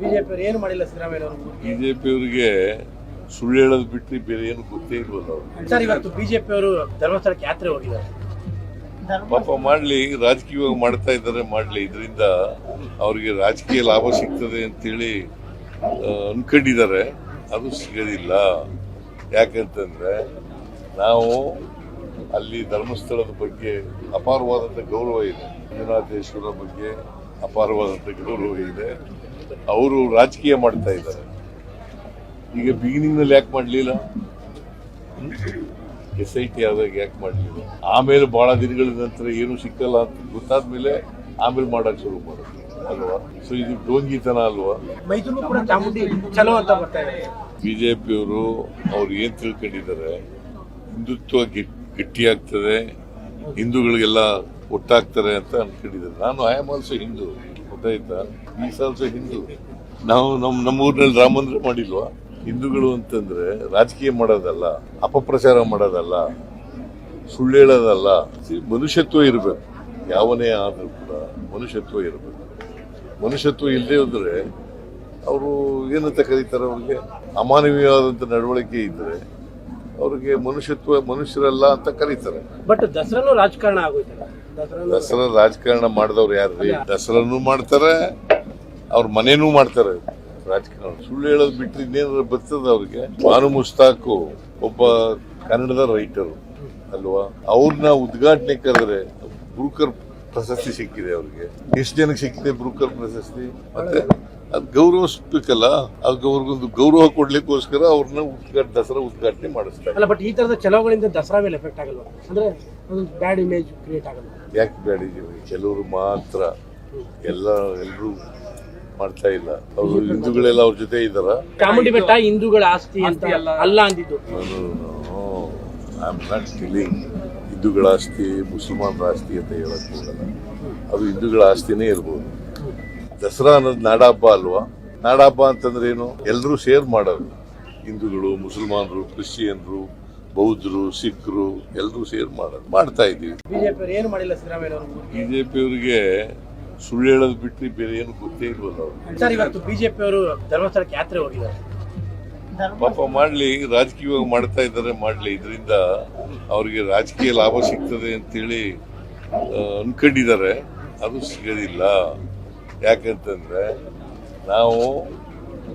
BJP ಏನು ಮಾಡಿಲ್ಲ ಸಿದ್ದರಾಮಯ್ಯ ಅವರು? ಬಿಜೆಪಿಯವರಿಗೆ ಸುಳ್ಳು ಹೇಳೋದು ಬಿಟ್ಟು ಬೇರೆ ಏನು ಗೊತ್ತೇ ಇಲ್ವಲ್ಲ ಅವ್ರು? ಸರ್ ಇವತ್ತು ಬಿಜೆಪಿ ಅವರು ಧರ್ಮಸ್ಥಳಕ್ಕೆ ಯಾತ್ರೆ ಹೋಗಿದ್ದಾರೆ. ಪಾಪ ಮಾಡ್ಲಿ ರಾಜಕೀಯವಾಗಿ ಮಾಡ್ತಾ ಇದ್ದಾರೆ ಮಾಡ್ಲಿ. ಇದರಿಂದ ಅವ್ರಿಗೆ ರಾಜಕೀಯ ಲಾಭ ಸಿಗ್ತದೆ ಅಂತೇಳಿ ಅನ್ಕೊಂಡಿದ್ದಾರೆ. ಅದು ಸಿಗೋದಿಲ್ಲ. ಯಾಕಂತಂದ್ರೆ ನಾವು ಅಲ್ಲಿ ಧರ್ಮಸ್ಥಳದ ಬಗ್ಗೆ ಅಪಾರವಾದಂಥ ಗೌರವ ಇದೆ. ಮಂಜುನಾಥೇಶ್ವರ ಬಗ್ಗೆ ಅಪಾರವಾದಂಥ ಗೌರವ ಇದೆ. ಅವರು ರಾಜಕೀಯ ಮಾಡ್ತಾ ಇದ್ದಾರೆ. ಈಗ ಬಿಗಿನಿಂಗ್ನಲ್ಲಿ ಯಾಕೆ ಮಾಡಲಿಲ್ಲ? ಎಸ್ ಐ ಟಿ ಆದಾಗ ಯಾಕೆ ಮಾಡಲಿಲ್ಲ? ಆಮೇಲೆ ಬಹಳ ದಿನಗಳ ನಂತರ ಏನು ಸಿಕ್ಕಲ್ಲ ಅಂತ ಗೊತ್ತಾದ್ಮೇಲೆ ಆಮೇಲೆ ಮಾಡಕ್ ಶುರು ಮಾಡೋದು ಅಲ್ವಾ? ಸೊ ಇದು ಡೋಂಗಿತನ ಅಲ್ವಾ? ಬಿಜೆಪಿ ಬಿಜೆಪಿಯವರು ಅವ್ರು ಏನ್ ತಿಳ್ಕೊಂಡಿದ್ದಾರೆ? ಹಿಂದುತ್ವ ಗೆಟ್- ಗಟ್ಟಿಯಾಗ್ತದೆ ಹಿಂದೂಗಳಿಗೆಲ್ಲ ಒಟ್ಟಾಗ್ತಾರೆ ಅಂತ ಅನ್ಕೊಂಡಿದ್ದಾರೆ. ನಾನು ಐ ಆಮ್ ಆಲ್ಸೋ ಹಿಂದೂ ಗೊತ್ತಾಯ್ತಾ ಈ ಸಾಲ್ಸ ಹಿಂದೂ. ನಾವು ನಮ್ ನಮ್ಮ ಊರಿನಲ್ಲಿ ಮಂದಿರ ಮಾಡಿಲ್ವಾ? ಹಿಂದೂಗಳು ಅಂತಂದ್ರೆ ರಾಜಕೀಯ ಮಾಡೋದಲ್ಲ, ಅಪಪ್ರಚಾರ ಮಾಡೋದಲ್ಲ, ಸುಳ್ಳು ಹೇಳೋದಲ್ಲ. ಮನುಷ್ಯತ್ವ ಇರಬೇಕು. ಯಾವನೇ ಆದರೂ ಕೂಡ ಮನುಷ್ಯತ್ವ ಇರಬೇಕು. ಮನುಷ್ಯತ್ವ ಇಲ್ಲದೆ ಹೋದ್ರೆ ಅವರು ಏನಂತ ಕರೀತಾರೆ ಅವ್ರಿಗೆ? ಅಮಾನವೀಯವಾದಂಥ ನಡವಳಿಕೆ ಇದ್ರೆ ಅವ್ರಿಗೆ ಮನುಷ್ಯತ್ವ ಮನುಷ್ಯರಲ್ಲ ಅಂತ ಕರೀತಾರೆ. ಬಟ್ ದಸರಾನು ರಾಜಕಾರಣ ಆಗೋಯ್ತಲ್ಲ. ದಸರಾ ರಾಜಕಾರಣ ಮಾಡಿದವ್ರು ಯಾರ್ರಿ ದಸರಾನು ಮಾಡ್ತಾರೆ, ಅವ್ರ ಮನೇನೂ ಮಾಡ್ತಾರೆ ರಾಜಕಾರಣ. ಸುಳ್ಳು ಹೇಳೋದು ಬಿಟ್ಟರೆ ಇನ್ನೇನಾದ್ರು ಬರ್ತದ ಅವ್ರಿಗೆ? ಭಾನು ಮುಸ್ತಾಕು ಒಬ್ಬ ಕನ್ನಡದ ರೈಟರು ಅಲ್ವಾ? ಅವ್ರನ್ನ ಉದ್ಘಾಟನೆ ಕರೆದ್ರೆ ಬ್ರೂಕರ್ ಪ್ರಶಸ್ತಿ ಸಿಕ್ಕಿದೆ ಅವ್ರಿಗೆ. ಎಷ್ಟು ಜನಕ್ಕೆ ಸಿಕ್ಕಿದೆ ಬ್ರೂಕರ್ ಪ್ರಶಸ್ತಿ? ಮತ್ತೆ ಅದ್ ಗೌರವಿಸ್ಬೇಕಲ್ಲ ಅದಕ್ಕೆ ಅವ್ರಿಗೊಂದು ಗೌರವ ಕೊಡ್ಲಿಕ್ಕೋಸ್ಕರ ಅವ್ರನ್ನ ಉದ್ಘಾಟ, ದಸರಾ ಉದ್ಘಾಟನೆ ಮಾಡಿಸ್ತಾರೆ. ಅಲ್ಲ ಬಟ್ ಈ ತರದ ಚಲೋಗಳಿಂದ ದಸರಾ ಮೇಲೆ ಎಫೆಕ್ಟ್ ಆಗಲ್ವಾ? ಅಂದ್ರೆ ಬ್ಯಾಡ್ ಇಮೇಜ್ ಕ್ರಿಯೇಟ್ ಆಗಲ್ಲ ಯಾಕೆ ಬೇಡಿದ್ದೀವಿ ಕೆಲವರು ಮಾತ್ರ ಎಲ್ಲ ಎಲ್ಲರೂ ಮಾಡ್ತಾ ಇಲ್ಲ. ಅವರು ಹಿಂದೂಗಳೆಲ್ಲ ಅವ್ರ ಜೊತೆ ಇದ್ದಾರ? ಚಾಮುಂಡಿ ಬೆಟ್ಟ ಹಿಂದೂಗಳ ಆಸ್ತಿ ಅಂತ ಅಲ್ಲ. ಅಂದಿದ್ದು. ಐ ಆಮ್ ನಾಟ್ ಟೆಲಿಂಗ್ ಹಿಂದೂಗಳ ಆಸ್ತಿ ಮುಸಲ್ಮಾನರ ಆಸ್ತಿ ಅಂತ ಹೇಳಕ್ ಹೋಗಲ್ಲ. ಅದು ಹಿಂದೂಗಳ ಆಸ್ತಿನೇ ಇರ್ಬೋದು. ದಸರಾ ಅನ್ನೋದು ನಾಡಹಬ್ಬ ಅಲ್ವಾ? ನಾಡಹಬ್ಬ ಅಂತಂದ್ರೆ ಏನು? ಎಲ್ಲರೂ ಶೇರ್ ಮಾಡೋದು. ಹಿಂದೂಗಳು ಮುಸಲ್ಮಾನರು ಕ್ರಿಶ್ಚಿಯನ್ರು ಬೌದ್ಧರು ಸಿಖ್ರು ಎಲ್ಲರೂ ಸೇರ್ ಮಾಡೋದು ಮಾಡ್ತಾ ಇದ್ದೀವಿ. ಬಿಜೆಪಿಯವರಿಗೆ ಸುಳ್ಳು ಹೇಳೋದು ಬಿಟ್ಟು ಬೇರೆ ಏನು ಗೊತ್ತೇ ಇಲ್ವಲ್ಲ ಅವರು. ಬಿಜೆಪಿ ಅವರು ಧರ್ಮಸ್ಥಳಕ್ಕೆ ಯಾತ್ರೆ ಹೋಗಿದ್ದಾರೆ? ಪಾಪ ಮಾಡ್ಲಿ ರಾಜಕೀಯವಾಗಿ ಮಾಡ್ತಾ ಇದ್ದಾರೆ ಮಾಡ್ಲಿ. ಇದರಿಂದ ಅವ್ರಿಗೆ ರಾಜಕೀಯ ಲಾಭ ಸಿಗ್ತದೆ ಅಂತೇಳಿ ಅನ್ಕೊಂಡಿದ್ದಾರೆ. ಅದು ಸಿಗೋದಿಲ್ಲ. ಯಾಕಂತಂದ್ರೆ ನಾವು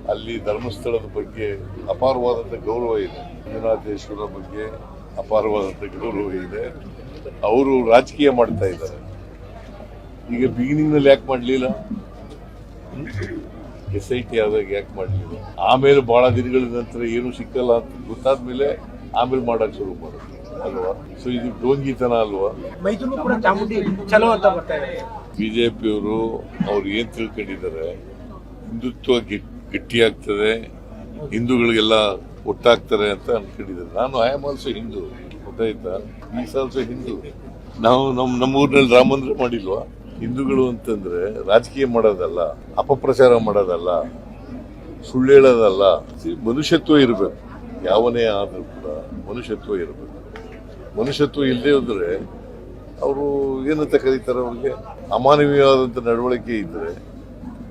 ಅಲ್ಲಿ ಧರ್ಮಸ್ಥಳದ ಬಗ್ಗೆ ಅಪಾರವಾದಂಥ ಗೌರವ ಇದೆ. ಮಂಜುನಾಥೇಶ್ವರ ಬಗ್ಗೆ ಅಪಾರವಾದಂಥ ಗೌರವ ಇದೆ. ಅವರು ರಾಜಕೀಯ ಮಾಡ್ತಾ ಇದ್ದಾರೆ. ಈಗ ಬಿಗಿನಿಂಗ್ನಲ್ಲಿ ಯಾಕೆ ಮಾಡಲಿಲ್ಲ? ಎಸ್ ಐ ಟಿ ಆದಾಗ ಯಾಕೆ ಮಾಡಲಿಲ್ಲ? ಆಮೇಲೆ ಭಾಳ ದಿನಗಳ ನಂತರ ಏನು ಸಿಕ್ಕಲ್ಲ ಅಂತ ಗೊತ್ತಾದ ಮೇಲೆ ಆಮೇಲೆ ಮಾಡಕ್ ಶುರು ಮಾಡೋದು ಅಲ್ವಾ? ಸೊ ಇದು ಡೋಂಗಿತನ ಅಲ್ವಾ? ಬಿಜೆಪಿಯವರು ಅವ್ರು ಏನ್ ತಿಳ್ಕೊಂಡಿದ್ದಾರೆ? ಹಿಂದುತ್ವ ಗೆಟ್- ಗಟ್ಟಿಯಾಗ್ತದೆ, ಹಿಂದೂಗಳಿಗೆಲ್ಲ ಒಟ್ಟಾಗ್ತಾರೆ ಅಂತ ಅನ್ಕೊಂಡಿದ್ದಾರೆ ನಾನು ಐ ಆಮ್ ಆಲ್ಸೋ ಹಿಂದೂ ಗೊತ್ತಾಯ್ತಾ? ಈಸ್ ಆಲ್ಸೋ ಹಿಂದೂ ನಾವು ನಮ್ಮ ನಮ್ಮ ಊರಿನಲ್ಲಿ ರಾಮ ಮಂದಿರ ಮಾಡಿಲ್ವಾ? ಹಿಂದೂಗಳು ಅಂತಂದ್ರೆ ರಾಜಕೀಯ ಮಾಡೋದಲ್ಲ, ಅಪಪ್ರಚಾರ ಮಾಡೋದಲ್ಲ, ಸುಳ್ಳು ಹೇಳೋದಲ್ಲ. ಮನುಷ್ಯತ್ವ ಇರಬೇಕು. ಯಾವನೇ ಆದರೂ ಕೂಡ ಮನುಷ್ಯತ್ವ ಇರಬೇಕು. ಮನುಷ್ಯತ್ವ ಇಲ್ಲದೆ ಹೋದ್ರೆ ಅವರು ಏನಂತ ಕರೀತಾರೆ ಅವ್ರಿಗೆ? ಅಮಾನವೀಯವಾದಂಥ ನಡವಳಿಕೆ ಇದ್ರೆ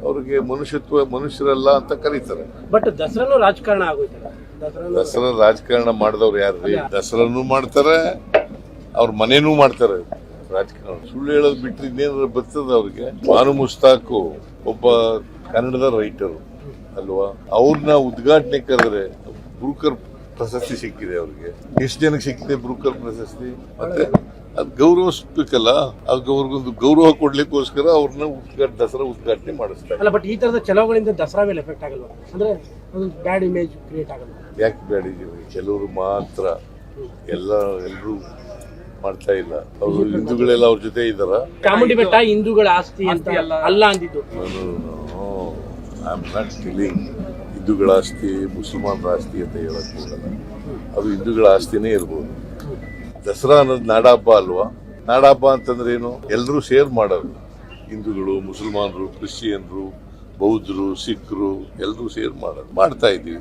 ಅವ್ರಿಗೆ ಮನುಷ್ಯತ್ವ ಮನುಷ್ಯರಲ್ಲ ಅಂತ ಕರೀತಾರೆ. ಬಟ್ ದಸರಾನು ರಾಜಕಾರಣ ಆಗೋಯ್ತಲ್ಲ? ದಸರಾ ದಸರಾ ರಾಜಕಾರಣ ಮಾಡಿದವ್ರು ಯಾರ್ರಿ ದಸರಾನು ಮಾಡ್ತಾರೆ ಅವ್ರ ಮನೇನೂ ಮಾಡ್ತಾರೆ. ರಾಜಕಾರಣ. ಸುಳ್ಳು ಹೇಳೋದು ಬಿಟ್ಟರೆ ಇನ್ನೇನಾದ್ರು ಬರ್ತದ ಅವ್ರಿಗೆ? ಭಾನು ಮುಸ್ತಾಕು ಒಬ್ಬ ಕನ್ನಡದ ರೈಟರು ಅಲ್ವಾ? ಅವ್ರನ್ನ ಉದ್ಘಾಟನೆ ಕರೆದ್ರೆ ಬ್ರೂಕರ್ ಪ್ರಶಸ್ತಿ ಸಿಕ್ಕಿದೆ ಅವ್ರಿಗೆ. ಎಷ್ಟು ಜನಕ್ಕೆ ಸಿಕ್ಕಿದೆ ಬ್ರೂಕರ್ ಪ್ರಶಸ್ತಿ? ಮತ್ತೆ? ಅದ್ ಗೌರವಿಸ್ಬೇಕಲ್ಲ ಅದಕ್ಕೆ ಅವ್ರಿಗೊಂದು ಗೌರವ ಕೊಡ್ಲಿಕ್ಕೋಸ್ಕರ ಅವ್ರನ್ನ ಉದ್ಘಾಟ ದಸರಾ ಉದ್ಘಾಟನೆ ಮಾಡಿಸ್ತಾರೆ. ಅಲ್ಲ ಬಟ್ ಈ ತರದ ಚಲೋಗಳಿಂದ ದಸರಾ ಮೇಲೆ ಎಫೆಕ್ಟ್ ಆಗಲ್ವಾ? ಅಂದ್ರೆ ಒಂದು ಬ್ಯಾಡ್ ಇಮೇಜ್ ಕ್ರಿಯೇಟ್ ಆಗಲ್ಲ ಯಾಕೆ ಬೇಡಿದ್ದೀವಿ ಕೆಲವರು ಮಾತ್ರ ಎಲ್ಲ ಎಲ್ಲರೂ ಮಾಡ್ತಾ ಇಲ್ಲ. ಅವರು ಹಿಂದೂಗಳೆಲ್ಲ ಅವ್ರ ಜೊತೆ ಇದ್ದಾರ? ಚಾಮುಂಡಿ ಬೆಟ್ಟ ಹಿಂದೂಗಳ ಆಸ್ತಿ ಅಂತ ಅಲ್ಲ. ಅಂದಿದ್ದು. ಐ ಆಮ್ ನಾಟ್ ಫೀಲಿಂಗ್ ಹಿಂದೂಗಳ ಆಸ್ತಿ ಮುಸಲ್ಮಾನರ ಆಸ್ತಿ ಅಂತ ಹೇಳಕ್ ಹೋಗಲ್ಲ. ಅದು ಹಿಂದೂಗಳ ಆಸ್ತಿನೇ ಇರ್ಬೋದು. ದಸರಾ ಅನ್ನೋದು ನಾಡಹಬ್ಬ ಅಲ್ವಾ? ನಾಡಹಬ್ಬ ಅಂತಂದ್ರೆ ಏನು? ಎಲ್ಲರೂ ಶೇರ್ ಮಾಡೋದು. ಹಿಂದೂಗಳು, ಮುಸಲ್ಮಾನರು, ಕ್ರಿಶ್ಚಿಯನ್ರು, ಬೌದ್ಧರು, ಸಿಖ್ರು ಎಲ್ಲರೂ ಶೇರ್ ಮಾಡೋದು. ಮಾಡ್ತಾ ಇದ್ದೀವಿ.